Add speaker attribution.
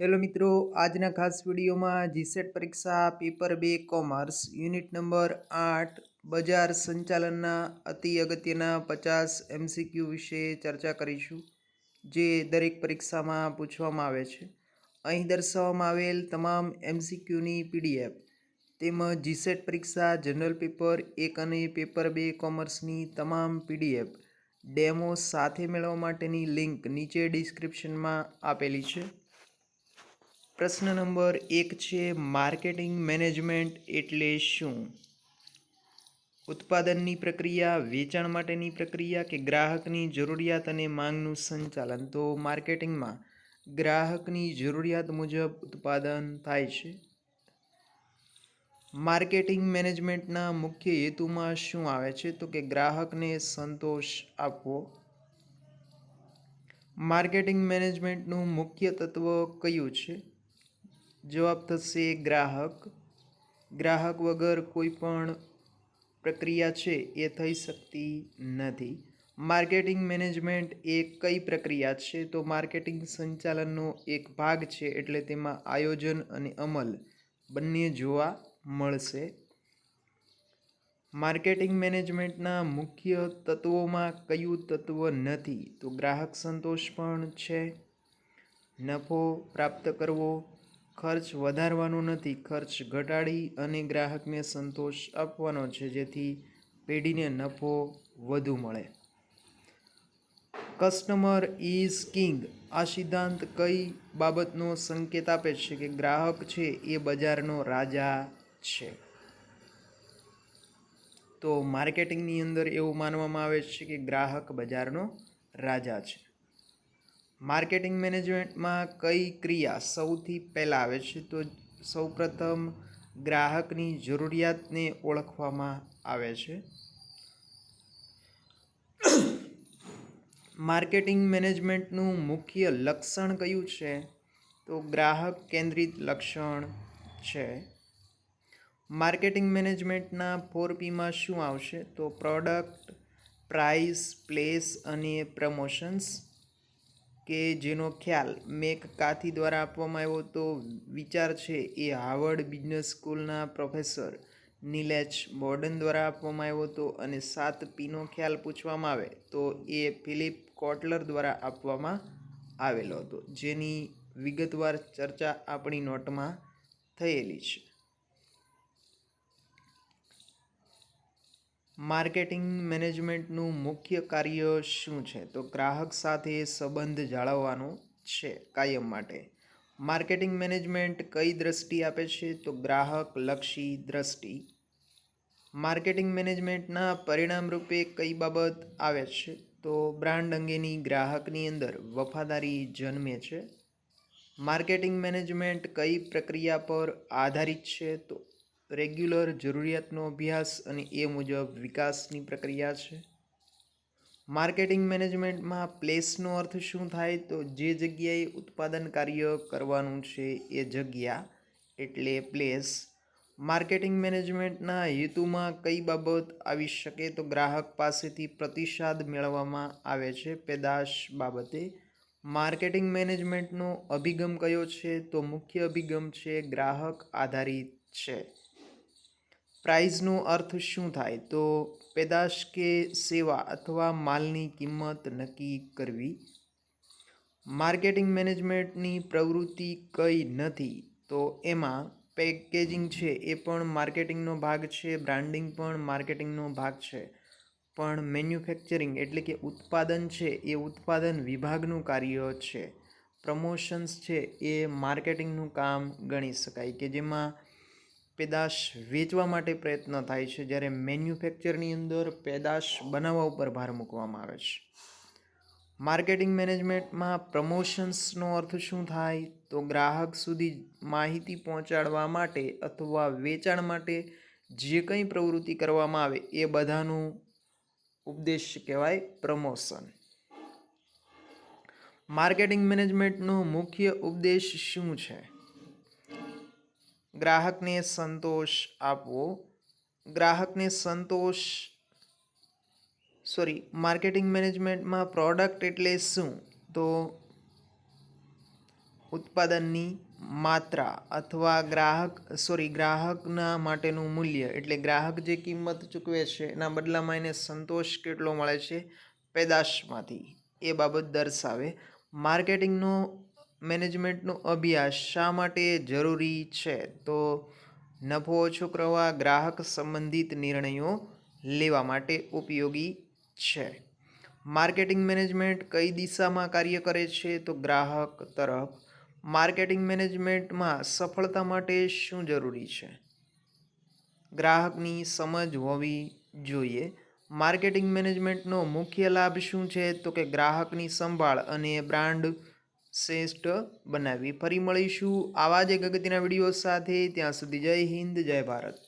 Speaker 1: Hello મિત્રો, આજના ખાસ વિડીયોમાં જીસેટ પરીક્ષા પેપર બે કોમર્સ યુનિટ નંબર આઠ, બજાર સંચાલનના અતિ અગત્યના પચાસ એમસીક્યુ વિશે ચર્ચા કરીશું, જે દરેક પરીક્ષામાં પૂછવામાં આવે છે. અહીં દર્શાવવામાં આવેલ તમામ એમસીક્યુની પીડીએફ તેમજ જીસેટ પરીક્ષા, જનરલ પેપર એક અને પેપર બે કોમર્સની તમામ પીડીએફ ડેમો સાથે મેળવવા માટેની લિંક નીચે ડિસ્ક્રિપ્શનમાં આપેલી છે. પ્રશ્ન નંબર એક છે, માર્કેટિંગ મેનેજમેન્ટ એટલે શું? ઉત્પાદનની પ્રક્રિયા, વેચાણ માટેની પ્રક્રિયા કે ગ્રાહકની જરૂરિયાત અને માંગનું સંચાલન? તો માર્કેટિંગમાં ગ્રાહકની જરૂરિયાત મુજબ ઉત્પાદન થાય છે. માર્કેટિંગ મેનેજમેન્ટના મુખ્ય હેતુમાં શું આવે છે? તો કે ગ્રાહકને સંતોષ આપવો. માર્કેટિંગ મેનેજમેન્ટનું મુખ્ય તત્વ કયું છે? જવાબ થશે ગ્રાહક. ગ્રાહક વગર કોઈ પણ પ્રક્રિયા છે એ થઈ શકતી નથી. માર્કેટિંગ મેનેજમેન્ટ એ કઈ પ્રક્રિયા છે? તો માર્કેટિંગ સંચાલનનો એક ભાગ છે એટલે તેમાં આયોજન અને અમલ બંને જોવા મળશે. માર્કેટિંગ મેનેજમેન્ટના મુખ્ય તત્વોમાં કયું તત્વ નથી? તો ગ્રાહક સંતોષ પણ છે. નફો પ્રાપ્ત કરવો ખર્ચ વધારવાનો નથી, ખર્ચ ઘટાડી અને ગ્રાહકને સંતોષ આપવાનો છે, જેથી પેઢીને નફો વધુ મળે. Customer is king. આ સિદ્ધાંત કઈ બાબતનો સંકેત આપે છે કે ગ્રાહક છે એ બજારનો રાજા છે? તો માર્કેટિંગની અંદર એવું માનવામાં આવે છે કે ગ્રાહક બજારનો રાજા છે. માર્કેટિંગ મેનેજમેન્ટમાં કઈ ક્રિયા સૌથી પહેલાં આવે છે? તો સૌપ્રથમ ગ્રાહકની જરૂરિયાતને ઓળખવામાં આવે છે. માર્કેટિંગ મેનેજમેન્ટનું મુખ્ય લક્ષણ કયું છે? તો ગ્રાહક કેન્દ્રિત લક્ષણ છે. માર્કેટિંગ મેનેજમેન્ટના ફોર પીમાં શું આવશે? તો પ્રોડક્ટ, પ્રાઇસ, પ્લેસ અને પ્રમોશન્સ. કે જેનો ખ્યાલ મેક કાથી દ્વારા આપવામાં આવ્યો તો વિચાર છે એ હાર્વર્ડ બિઝનેસ સ્કૂલના પ્રોફેસર નીલેચ બોર્ડન દ્વારા આપવામાં આવ્યો હતો અને સાત પીનો ખ્યાલ પૂછવામાં આવે તો એ ફિલિપ કોટલર દ્વારા આપવામાં આવેલો હતો. જેની વિગતવાર ચર્ચા આપણી નોટમાં થયેલી છે. માર્કેટિંગ મેનેજમેન્ટનું મુખ્ય કાર્ય શું છે? તો ગ્રાહક સાથે સંબંધ જાળવવાનો છે કાયમ માટે. માર્કેટિંગ મેનેજમેન્ટ કઈ દ્રષ્ટિ આપે છે? તો ગ્રાહક લક્ષી દ્રષ્ટિ. માર્કેટિંગ મેનેજમેન્ટના પરિણામ રૂપે કઈ બાબત આવે છે? તો બ્રાન્ડ અંગેની ગ્રાહકની અંદર વફાદારી જન્મે છે. માર્કેટિંગ મેનેજમેન્ટ કઈ પ્રક્રિયા પર આધારિત છે? તો રેગ્યુલર જરૂરિયાતનો અભ્યાસ અને એ મુજબ વિકાસની પ્રક્રિયા છે. માર્કેટિંગ મેનેજમેન્ટમાં પ્લેસનો અર્થ શું થાય તો જે જગ્યાએ ઉત્પાદન કાર્ય કરવાનું છે એ જગ્યા એટલે પ્લેસ. માર્કેટિંગ મેનેજમેન્ટના હેતુમાં કઈ બાબત આવી શકે તો ગ્રાહક પાસેથી પ્રતિસાદ મેળવવામાં આવે છે પેદાશ બાબતે. માર્કેટિંગ મેનેજમેન્ટનો અભિગમ કયો છે તો મુખ્ય અભિગમ છે ગ્રાહક આધારિત છે. પ્રાઇઝનો અર્થ શું થાય? તો પેદાશ કે સેવા અથવા માલની કિંમત નક્કી કરવી. માર્કેટિંગ મેનેજમેન્ટની પ્રવૃત્તિ કઈ નથી, તો એમાં પેકેજિંગ છે એ પણ માર્કેટિંગનો ભાગ છે, બ્રાન્ડિંગ પણ માર્કેટિંગનો ભાગ છે. પણ મેન્યુફેક્ચરિંગ એટલે કે ઉત્પાદન છે એ ઉત્પાદન વિભાગનું કાર્ય છે. પ્રમોશન્સ છે એ માર્કેટિંગનું કામ ગણી શકાય કે જેમાં પેદાશ વેચવા માટે પ્રયત્ન થાય છે, જ્યારે મેન્યુફેક્ચરની અંદર પેદાશ બનાવવા ઉપર ભાર મૂકવામાં આવે છે. માર્કેટિંગ મેનેજમેન્ટમાં પ્રમોશન્સનો અર્થ શું થાય? તો ગ્રાહક સુધી માહિતી પહોંચાડવા માટે અથવા વેચાણ માટે જે કંઈ પ્રવૃત્તિ કરવામાં આવે, એ બધાનું ઉપદેશ કહેવાય પ્રમોશન. માર્કેટિંગ મેનેજમેન્ટનો મુખ્ય ઉપદેશ શું છે? ગ્રાહકને સંતોષ આપવો. ગ્રાહકને સંતોષ સોરી માર્કેટિંગ મેનેજમેન્ટમાં પ્રોડક્ટ એટલે શું? તો ઉત્પાદનની માત્રા અથવા ગ્રાહક સોરી ગ્રાહકના માટેનું મૂલ્ય એટલે ગ્રાહક જે કિંમત ચૂકવે છે, એના બદલામાં એને સંતોષ કેટલો મળે છે? પેદાશમાંથી. એ બાબત દર્શાવે. માર્કેટિંગનો મેનેજમેન્ટનો અભ્યાસ શા માટે જરૂરી છે? તો નફો ઓછો કરવા, ગ્રાહક સંબંધિત નિર્ણયો લેવા માટે ઉપયોગી છે. માર્કેટિંગ મેનેજમેન્ટ કઈ દિશામાં કાર્ય કરે છે? તો ગ્રાહક તરફ, માર્કેટિંગ મેનેજમેન્ટમાં સફળતા માટે શું જરૂરી છે? ગ્રાહકની સમજ હોવી જોઈએ. માર્કેટિંગ મેનેજમેન્ટનો મુખ્ય લાભ શું છે? તો કે ગ્રાહકની સંભાળ અને બ્રાન્ડ શ્રેષ્ઠ બનાવી. ફરી મળીશું આવા જ એક અગત્યના વીડિયો સાથે. ત્યાં સુધી જય હિન્દ, જય ભારત.